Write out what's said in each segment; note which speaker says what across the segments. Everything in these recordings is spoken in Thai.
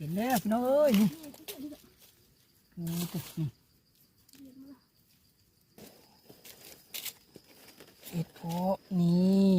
Speaker 1: เห็นแล้วพี่น้องเอ้ยนี่โอ้ตุ๊นี่เห็ดเพาะนี่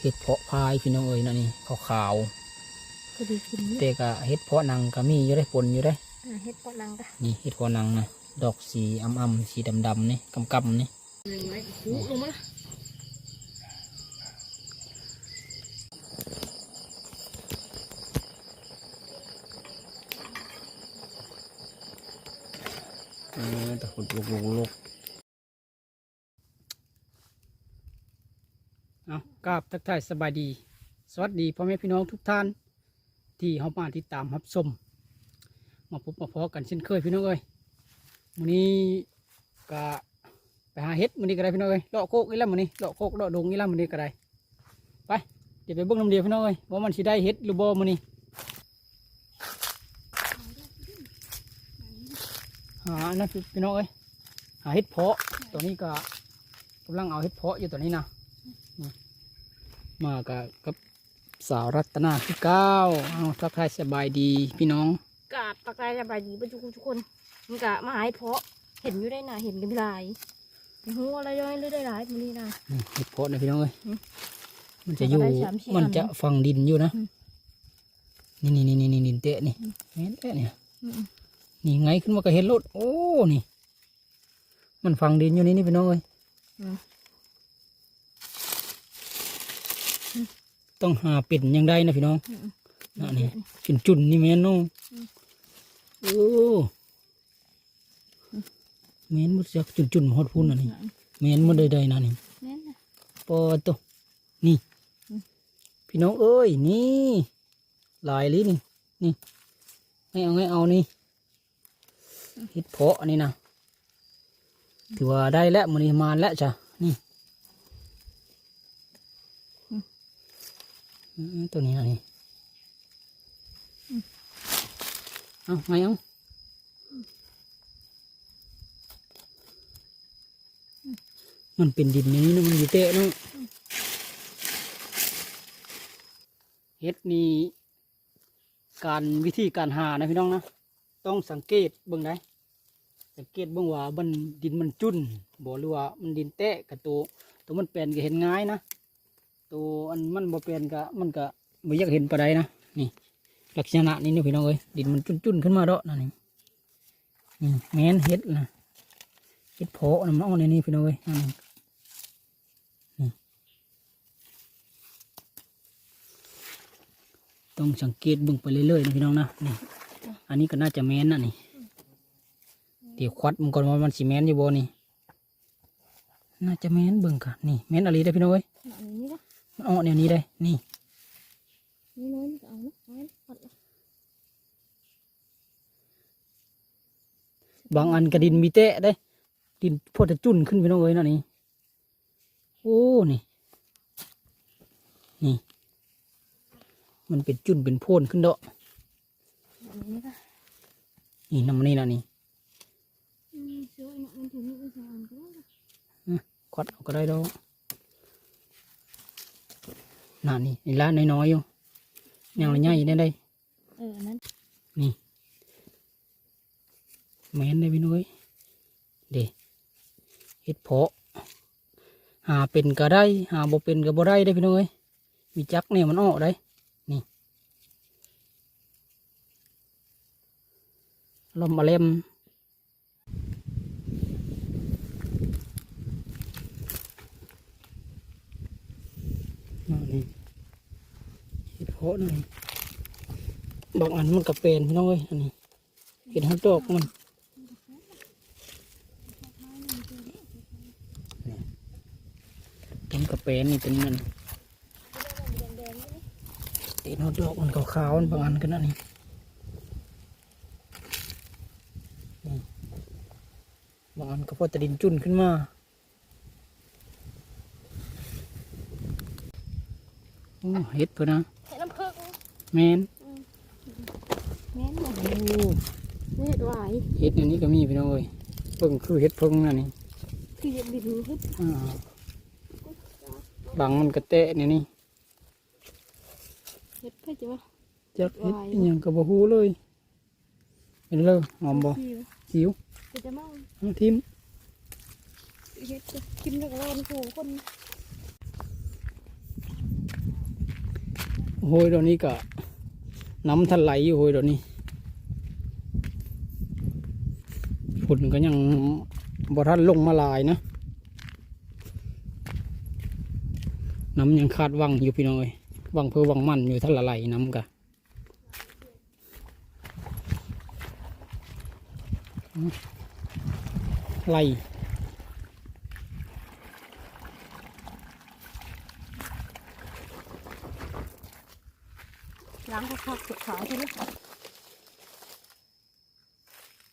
Speaker 1: เห็ดเพาะพายพี่น้องเอ้ยนั่นนี่ขาว
Speaker 2: พอดีกิน
Speaker 1: ๆ
Speaker 2: นี่
Speaker 1: แต่ก็เห็ดเพาะหนังก็มีอยู่ได้ปนอยู่ได้
Speaker 2: อ่า เฮ็ดปอนังกะ
Speaker 1: นี่เห็ดเพาะหนังนะดอกสีอ่ำๆสีดำๆนี่กำๆนี่
Speaker 2: หนึ่งไว้หูลงมาละ
Speaker 1: เออแต่ขุดลุกลุกลุกเอากราบทักทายสบายดี สวัสดีพ่อแม่พี่น้องทุกท่าน ที่เข้ามาติดตามรับชม มาพบมาพอกันเช่นเคยพี่น้องเอ้ยวันนี้ก็ไปหาเห็ดวันนี้ก็ได้พี่น้องเอ้ยเลาะโคกอีแล้ววันนี้เลาะโคกเลาะดงอีแล้ววันนี้ก็ได้ไปเดี๋ยวไปเบิ่งน้ำเดียวพี่น้องเอ้ยว่ามันสิได้เห็ดหรือบ่วันนี้หานะพี่น้องเอ้ยหาเห็ดเพาะตัวนี้ก็กำลังเอาเห็ดเพาะอยู่ตัวนี้นะมากับกับสาวรัตนาที่เก้าเอาทักทายสบายดีพี่น้อง
Speaker 2: กราบตะไคร้สบายดีประจุทุกคน มันกะมาหายเพาะเห็นอยู่ได้น่ะเห็นกันหลายหูอะไรย่อยหรือได้หลายมันนี่นะ
Speaker 1: นี่เห็ดเพาะนะพี่น้องเอ้ย
Speaker 2: อืม
Speaker 1: มันจะอยู่
Speaker 2: มันก็ได้สามสี่
Speaker 1: มัน
Speaker 2: อัน
Speaker 1: จะฝังดินอยู่นะ
Speaker 2: อืม
Speaker 1: นี่นี่นี่นี่นี่ดินเตะนี่
Speaker 2: อืม
Speaker 1: เห็นเตะเนี่ย
Speaker 2: อืม
Speaker 1: นี่ไงขึ้นมาก็เห็นรถโอ้นี่ มันฝังดินอยู่นี่นี่พี่น้องเอ้ย
Speaker 2: อืม
Speaker 1: ต้องหาเป็ดยังได้นะพี่น้อง
Speaker 2: อืม
Speaker 1: น่ะนี่จุนจุนๆนี่แม่นเน้อง
Speaker 2: อืม
Speaker 1: โอ้แม่นมันจากจุนจุนๆฮอดพุ่นน่ะนี่แม่นมันใดๆนะนี่
Speaker 2: แม่นน่ะ
Speaker 1: ปอโตนี่
Speaker 2: อืม
Speaker 1: พี่น้องเอ้ยนี่หลายลิ้นนี่ให้เอาให้เอานี่เห็ดเพาะนี่นะถือว่าได้แล้วมันนี้มาแล้วจ้ะนี่อืมตัวนี้นะนี่ เอาไงเอามันเป็นดินนี้นะมันอยู่เตะเนาะเฮ็ดนี่การวิธีการหานะพี่น้องนะต้องสังเกตเบิ่งได้สังเกตเบิ่งว่ามันดินมันจุนบ่หรือว่ามันดินแตะกับตัวตัวมันแปลนก็เห็นง่ายนะตัวอันมันบ่แปลนก็มันก็บ่อยากเห็นปานใดนะนี่ ลักษณะนี้นี่พี่น้องเอ้ยดินมันจุนๆขึ้นมาเดาะนั่นนี่นี่แม่นเฮ็ดนะเฮ็ดโผล่นะมันเอ่อนในนี้พี่น้องเอ้ยนั่นนี่ต้องสังเกตเบิ่งไปเรื่อยๆนะพี่น้องนะนี่อันนี้ก็น่าจะแมนนะนี่เดี๋ยวควัดมันก่อนว่ามันสีแมนอยู่บ่นี่น่าจะแมนเบิ่งค่ะนี่แมนอะไรได้อพี่น้องเอ้ย
Speaker 2: อันนี้นะ
Speaker 1: มันออกแนวนี้ได้นี่
Speaker 2: นี่น้อยนี่ก็เอานะเอานะปัดละ
Speaker 1: บางอันกระดินมีเตะได้ ดินพอจะจุ่นขึ้นพี่น้องเอ้ยนะนี่โอ้นี่นี่ มันเป็นจุ่นเป็นโพนขึ้นเดาะ
Speaker 2: อันนี้ก็
Speaker 1: นี่น้ำมันนี่นะนี่
Speaker 2: อืมสวยนะมันถึงมีสองอันก็ได้ละ
Speaker 1: ควัดเอาก็ได้ดอกน่ะนี่นี่ละน้อยๆอยู่ยังละใหญ่ได้ได้
Speaker 2: เอออันนั้น
Speaker 1: นี่ แม่นได้พี่น้อยเด้เห็ดเพาะหาเป็นก็ได้ หาบ่เป็นก็บ่ได้ได้พี่น้อยมีจักเนี่ยมันออกได้นี่ลมมาเล็มอ่านี่เห็ดเพาะนี่บางอันมันก็เป็นพี่น้อยอันนี้เห็ดหัวดอกมันต้น กระเป็นนี่เป็นมันเห็ดหัวดอกมันขาวๆมันบางอันก็นั่นนี่นี่บางอันก็พอแตะดินจุ่นขึ้นมาโอ้เห็ดเพื่นนะ
Speaker 2: เห็ดน้ำผึ้ง
Speaker 1: แมน
Speaker 2: แม่นบ่
Speaker 1: โอ้
Speaker 2: เห็ดหวาย
Speaker 1: เห็ดอันนี้ก็มีพี่น้องเอ้ยเพิ่งคือเห็ดเพิ่งนั่นนี่
Speaker 2: คือเห็ดดินเห็ด
Speaker 1: อ่า บางมันกระเตะนี่นี่
Speaker 2: เห็ดเพื่อจะว่า
Speaker 1: จักเห็ดอหยังก็บ่ฮู้เลยเป็นเลยหอมบ่
Speaker 2: พี่วะ
Speaker 1: จิ๋ว
Speaker 2: จะจะเมา
Speaker 1: เอาทิม
Speaker 2: เห็ดจะกินแล้วก็ร้อนหูคน
Speaker 1: โหยดอกนี้ก็น้ำทะไหลอยู่โหยดอกนี้ฝนก็ยังบ่ทันลงมาหลายนะ น้ำยังคาดวังอยู่พี่น้องเอ้ยวังเพื่อวังมันอยู่ทันละไหลน้ำกะไหล
Speaker 2: ล้างคักๆสุดขาวใช่ไหม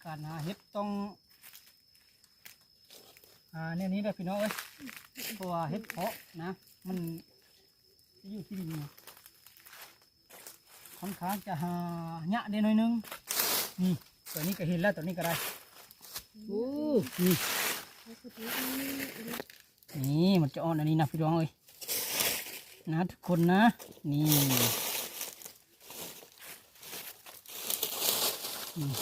Speaker 1: การหาเห็ดต้องหาเนี่ยนี้ได้อพี่น้องเอ้ยเพราะว่าเห็ดเพาะนะ มันอยู่ที่ดินเนี่ยค่อนข้างจะหาหยะได้หน่อยนึงนี่ตัวนี้ก็เห็นแล้วตัวนี้ก็ได้โอ้นี่นี่มันจะอ่อนอันนี้นะพี่น้องเอ้ยนะทุกคนนะ นี่อืม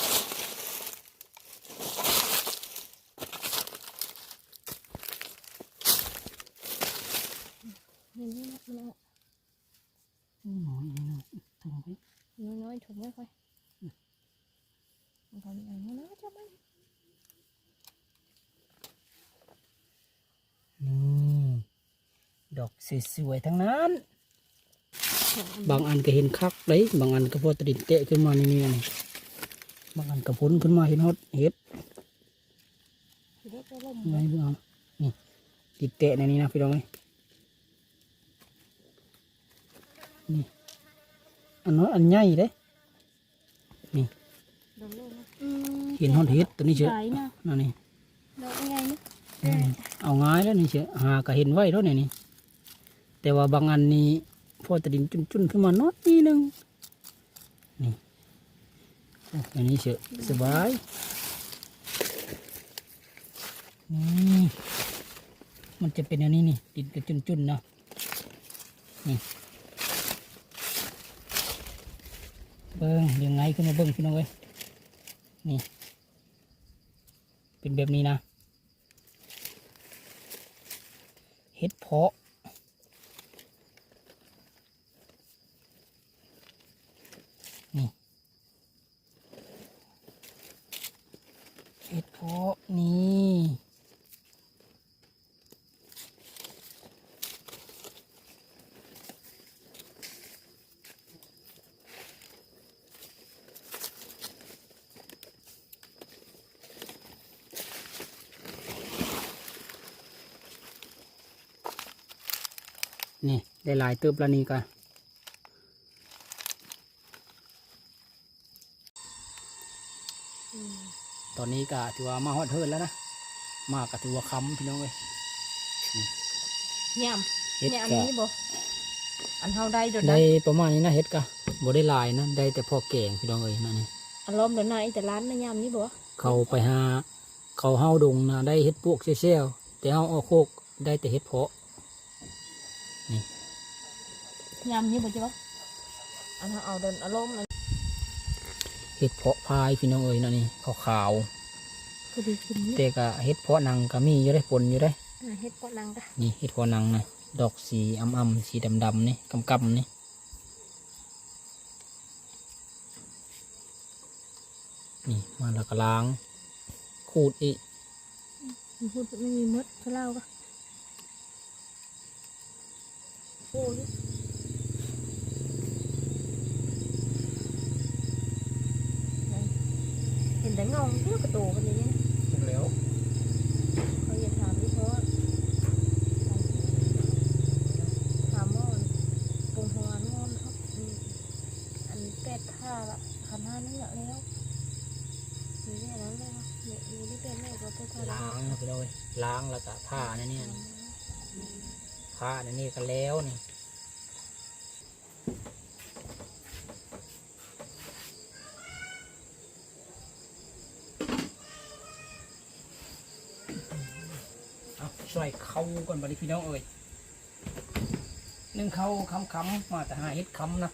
Speaker 2: เห็นไหมมันเอา
Speaker 1: น้อยนี่นะถุงไป
Speaker 2: น้อยๆถุงไม่ค่อยมันทำอย่างนี้นะจะไม่
Speaker 1: นี่ดอก สวยๆทั้งนั้น บางอันก็เห็นคักเลยบางอันก็พอตดินเตะขึ้นมานี่นี่นี่บางอันก็พ้นขึ้นมาเห็นฮอดเห็ด
Speaker 2: เห็ดจะล่ม
Speaker 1: ไงพี่น้องนี่ติดเตะในนี้นะพี่น้องเอ้ยนี่อันน้อยอันใหญ่เด้
Speaker 2: ดอกเล่มอืม
Speaker 1: เห็นฮอดเห็ดตัวนี้เฉย
Speaker 2: ใหญ่นะ
Speaker 1: นั่นนี่
Speaker 2: ดอกใหญ่นะ
Speaker 1: อืมเอาง่ายแล้วนี่เฉยหาก็เห็นไว้แล้วเนี่ยนี่ แต่ว่าบางอันนี่พอตดินจุนๆขึ้นมาน้อยนิดนึงนี่อันนี้เฉยสบายนี่มันจะเป็นอันนี้นี่ดินก็จุนๆนะนี่เบิ้งยังไงขึ้นมาเบิ้งพี่น้องเอ้ยนี่เป็นแบบนี้นะเห็ดเพาะ ห็ดเพาะนี่นี่ได้หลายติบแล้วนี่กัน ตอนนี้ก็ถือว่ามาฮอดเทินแล้วนะมาก็ถือว่าคำพี่น้องเอ้ย
Speaker 2: ย
Speaker 1: เห็ดำ
Speaker 2: ยำ
Speaker 1: ก็
Speaker 2: นี้บ่อันเฮาได้เดี๋ยวนะ
Speaker 1: ได้ประมาณนี้นะเห็ดก็บ่ได้หลายนะได้แต่พอแกงพี่น้องเอ้ยนั่นนี่
Speaker 2: อารมณ์เดี๋ยวนะไอ้แต่ร้านนะยำนี้บ่
Speaker 1: เขาไปหาเขาเฮาดงนะได้เห็ดพวกเชี่ยวๆแต่เฮาเอาโคกได้แต่เห็ดเพาะ
Speaker 2: ยำนี้บ่จ้ะบ่อันเฮาเอาเดินอารมณ์เลย
Speaker 1: เห็ดเพาะพายพี่น้องเอ้ยนั่นนี่ขาว
Speaker 2: ก็ดีกิน
Speaker 1: ๆ
Speaker 2: นี่
Speaker 1: แต่ก็เห็ดเพาะหนังก็มีอยู่ได้ปนอยู่ได้
Speaker 2: อ่าเฮ็ดปอนังกะ
Speaker 1: นี่เห็ดหัวหนังนะดอกสีอ่ำๆสีดำๆนี่กำกำๆนี่นี่มาแล้วก็ล้างขูดอีก
Speaker 2: มันพูดไม่มีมดเขาเล่ากะโอ้ยเห็นแต่เงาเที่ยวกระโตกันอย่างนี้นะ
Speaker 1: แล้ว
Speaker 2: เขาอย่าถามดิเพราะว่าถามว่าปรุงหัวงอนครับอันแปดค่าละพันห้านั่นแหละแล้วมีแค่นั้นเลยเนาะเนี่ยมีที่เป็นแม่ก็แปดค่าล้ว
Speaker 1: ล้างนะพี่น้ยล้างแล้วก็ผ้าในนี่ยผ้าในนี่ยก็แล้วนี่ใส่ เข้าก่อนบัดนี้พี่น้องเอ้ยนึ่งเขาคำคำมาแต่หาเฮ็ดคำนะ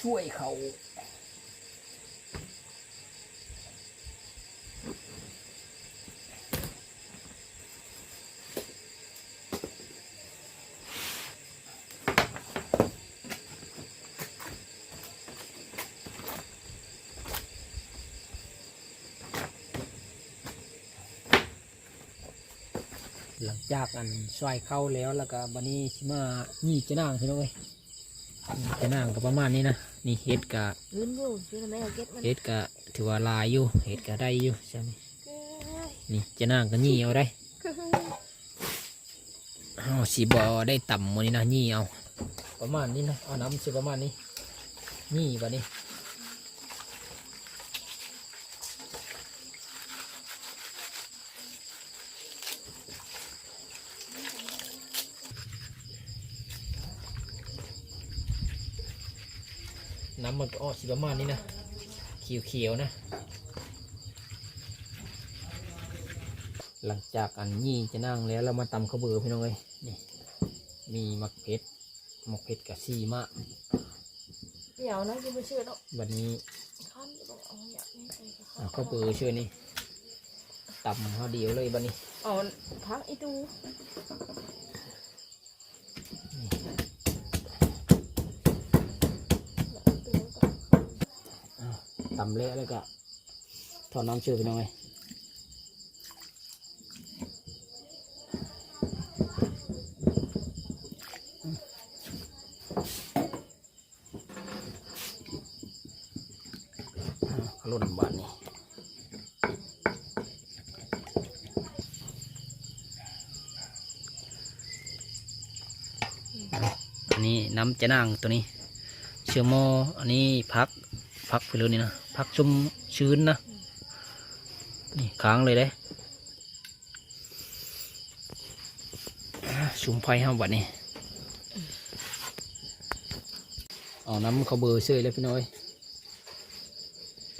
Speaker 1: ช่วยเขา หลังจากอันซอยเข้าแล้วแล้วก็บันนี้ชิมานี่จะนั่งพี่น้องเอ้ยนี่จะนั่งก็ประมาณนี้นะนี่เฮ็ดกะ
Speaker 2: ยืนอยู่ยืนทำไมเอาเก็ตมัน
Speaker 1: เฮ็ดกะถือว่าหลายอยู่เฮ็ดกะได้อยู่ใช่ไหม
Speaker 2: เอ้ย
Speaker 1: นี่จะนั่งก็นี่เอาได้เอาสีบอได้ต่ำหมดนี่นะนี่เอา ประมาณนี้นะเอาน้ำสิประมาณนี้นี่บัดนี้ น้ำมันก็ออกสีประมาณนี้นะเขียวๆนะ หลังจากอันนี้จะนั่งแล้วเรามาตำข้าวเบือพี่น้องเอ้ยนี่มีมักเพชรมักเพชรกับซีมะ
Speaker 2: เดี๋ยวนะจะไปเชื่อแล้ว
Speaker 1: วันนี้
Speaker 2: ขั้นจะบอกเอาอย่างนี้ไปกับ
Speaker 1: เอาข้าวเบือเชื่อนี่ตำเขาเดียวเลยบันนี้
Speaker 2: เอาพักอีตู
Speaker 1: อ้าว ตำเละแล้วก็ทอดน้ำเชื่อพี่น้องเอ้ยอ้าวขลุ่นบานนี้อันนี้น้ำจะนางตัวนี้ เชื่อมออันนี้พักพักไปเลยนี่นะ พักชุ่มชื้นนะ นี่ค้างเลยเด้อ่าชุ่มไฟห้ามบัดนี้เอาน้ำข้าวเบอร์เสยแล้วพี่น้อย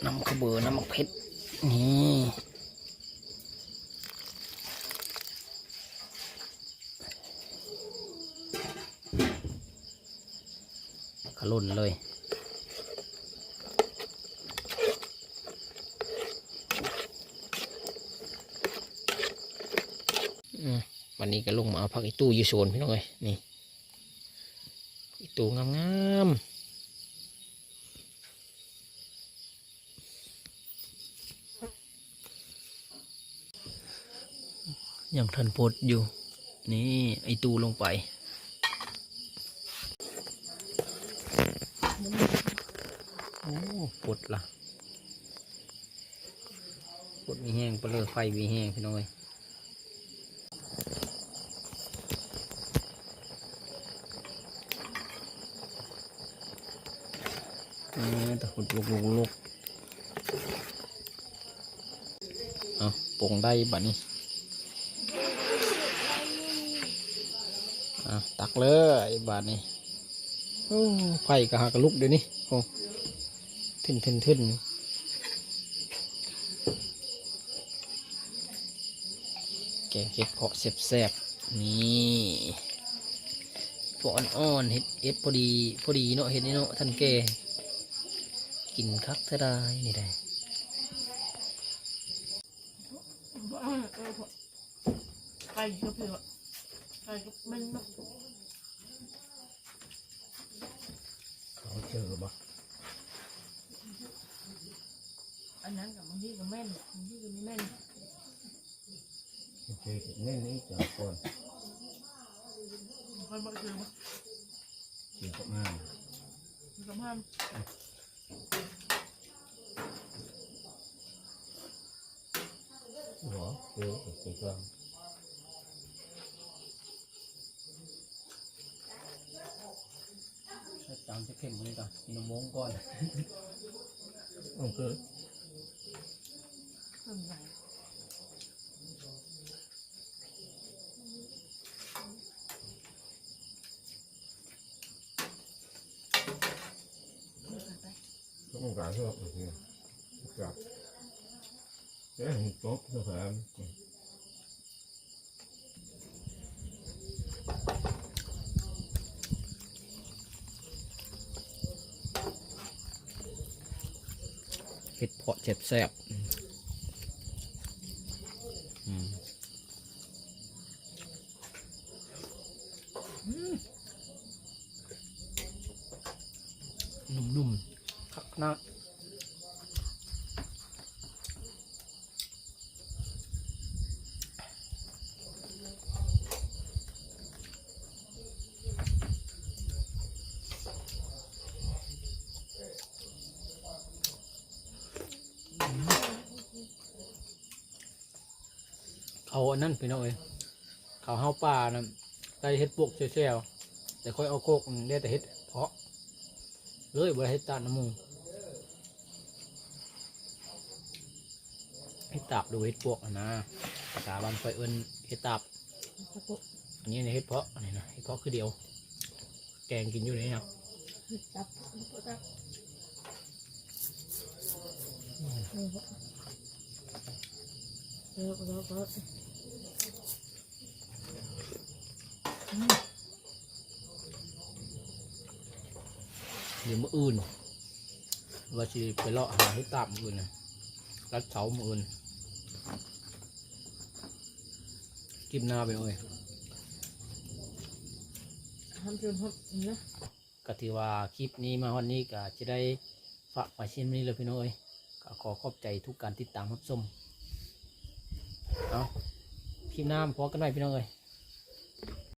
Speaker 1: น้ำข้าวเบอร์น้ำมะเพ็ดนี่ขลุ่นเลย อืม วันนี้ก็ลงมาเอาพักอีตู้อยูโซนพี่น้องเอ้ยนี่อีตู้งามๆยังทันพดอยู่ นี่ไอตู้ลงไป โอ้ปดละปดมีแห้งไปเลยไฟมีแห้งพี่น้องเอ้ย เออต่หุดลุกลุกลุกเอาปงได้บัดนี้อะตักเลยบัดนี้โอ้ไฟกระหากระลุกเดี๋ยวนี้โอ้ทึนทึนทึนแกงเห็ดเพาะแซ่บๆนี่พวกอ่อนๆเห็ดเห็ดพอดีพอดีเนาะเห็ดนี่เนาะท่านแก กินคักเท่าไรนี่ได้
Speaker 2: ไปก็เผื่อไปก็มันเนาะ
Speaker 1: เขาเจอบ่
Speaker 2: อันนั้นกับบางทีก็แม่นบางทีก็ไม่แม่น
Speaker 1: เจอเงี้ยนี่จากก่อน
Speaker 2: คอยบอกคือว่า
Speaker 1: เกี่ยวกับงาน
Speaker 2: คือกับห้าม
Speaker 1: หัวเกี่ยวกับเกี่ยวกับจำจะเข้มกว่านี้ก่อนกินนมง ก่อนโอเค
Speaker 2: เครื่องใหญ่
Speaker 3: การชอบกับ เอ๊ะโต๊ะนะครับ
Speaker 1: เห็ดเพาะเจ็บแซ่บอืมนุ่มๆคักนะ เขาอันนั้นพี่น้องเอ้ยเขาเฮาป่านะได้เห็ดปวกแซ่วๆแต่ค่อยเอาโคกได้แต่เห็ดเพาะเลยบ่ได้เห็ดตาดน้ำมูเห็ดตาบดูเห็ดปวกนะภาษาบ้านค่อยเอิ้นเห็ดตาบอันนี้ในเห็ดเพาะอันนี้นะเห็ดเพาะคือเดียว แกงกินอยู่นี่นะ
Speaker 2: จับกระปุกจับนี่ครับเลิกเลิกเลิก
Speaker 1: เดี๋ยวมืออื่นว่าสิไปเลาะหาเห็ดตาบมืออื่นนะรัดเสามืออื่นกิมหน้าไปเลย
Speaker 2: ทำจนหมดนะ
Speaker 1: ก็ถือว่าคลิปนี้มาวันนี้ก็จะได้ฝากไว้เช่นนี้เลยพี่น้อยก็ขอขอบใจทุกการติดตามรับชมเอาคลิปหน้าพอกันไว้พี่น้องเอ้ย